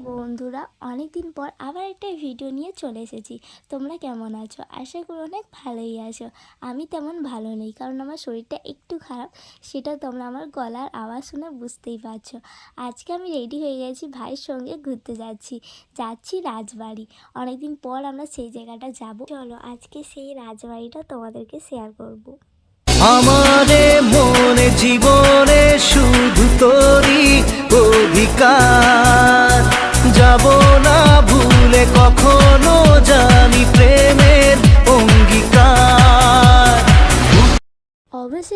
বন্ধুরা অনেক দিন পর আবার একটা ভিডিও নিয়ে চলে এসেছি। তোমরা কেমন আছো? আশা করি অনেক ভালোই আছো। আমি তেমন ভালো নেই, কারণ আমার শরীরটা একটু খারাপ, সেটা তোমরা আমার গলার আওয়াজ শুনে বুঝতেই পারছ। আজকে আমি রেডি হয়ে গেছি, ভাইয়ের সঙ্গে ঘুরতে যাচ্ছি। যাচ্ছি রাজবাড়ি। অনেকদিন পর আমরা সেই জায়গাটা যাব। চলো, আজকে সেই রাজবাড়িটা তোমাদেরকে শেয়ার করব। আমারে মনে জীবনে শুধু তোরই অধিকার।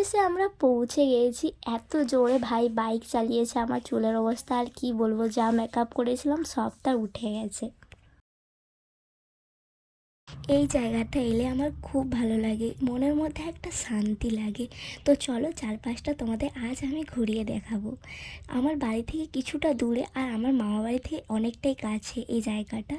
অবশেষে আমরা পৌঁছে গিয়েছি এত জোরে ভাই বাইক চালিয়েছে, আমার চুলের অবস্থা আর কি বলব? যা মেকআপ করেছিলাম, সবটা উঠে গেছে। এই জায়গাটা এলে আমার খুব ভালো লাগে। মনের মধ্যে একটা শান্তি লাগে। তো চলো চারপাশটা তোমাদের আজ আমি ঘুরিয়ে দেখাবো। আমার বাড়ি থেকে কিছুটা দূরে আর আমার মামা বাড়ি থেকে অনেকটাই কাছে এই জায়গাটা।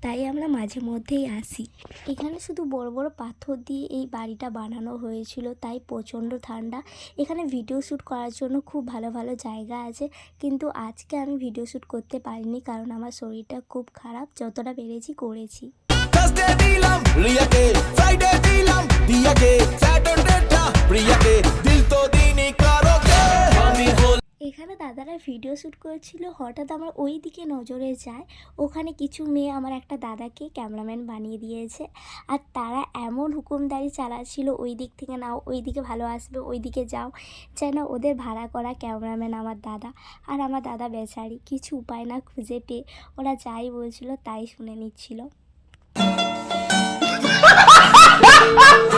তাই আমরা মাঝে মধ্যেই আসি। এখানে শুধু বড় বড় পাথর দিয়ে এই বাড়িটা বানানো হয়েছিল, তাই প্রচণ্ড ঠান্ডা। এখানে ভিডিও শ্যুট করার জন্য খুব ভালো ভালো জায়গা আছে। কিন্তু আজকে আমি ভিডিও শ্যুট করতে পারিনি কারণ আমার শরীরটা খুব খারাপ, যতটা পেরেছি করেছি। এখানে দাদারা ভিডিও শ্যুট করেছিল, হঠাৎ আমার ওই দিকে নজরে যায়। ওখানে কিছু মেয়ে আমার একটা দাদাকে ক্যামেরাম্যান বানিয়ে দিয়েছে। আর তারা এমন হুকুমদারি চালাচ্ছিল, ওই দিক থেকে নাও, ওই দিকে ভালো আসবে, ওই দিকে যাও, যেন ওদের ভাড়া করা ক্যামেরাম্যান আমার দাদা আর আমার দাদা বেচারি। কিছু উপায় না খুঁজে পেয়ে ওরা যাই বলছিল, তাই শুনে নিচ্ছিল। Ha ha ha!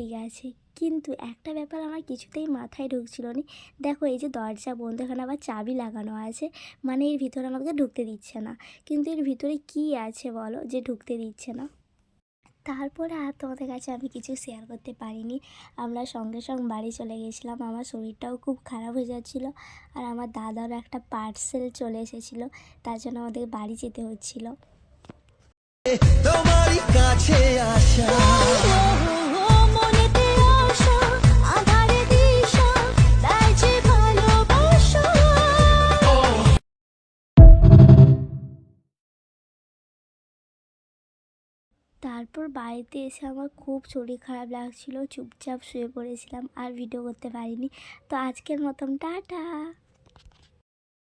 ঠিক আছে। কিন্তু একটা ব্যাপার আমার কিছুতেই মাথায় ঢুকছিল না। দেখো, এই যে দরজা বন্ধ, এখানে আবার চাবি লাগানো আছে। মানে এর ভিতরে আমাকে ঢুকতে দিচ্ছে না। কিন্তু এর ভিতরে কি আছে বলো যে ঢুকতে দিচ্ছে না? তারপরে আর তোমাদের কাছে আমি কিছু শেয়ার করতে পারিনি। আমরা সঙ্গে সঙ্গে বাড়ি চলে গেছিলাম। আমার শরীরটাও খুব খারাপ হয়ে যাচ্ছিল। আর আমার দাদারও একটা পার্সেল চলে এসেছিল। তার জন্য আমাদের বাড়ি যেতে হচ্ছিল। কাছে আসা। তারপর বাড়িতে এসে আমার খুব শরীর খারাপ লাগছিল, চুপচাপ শুয়ে পড়েছিলাম আর ভিডিও করতে পারিনি। তো আজকের মতন টাটা।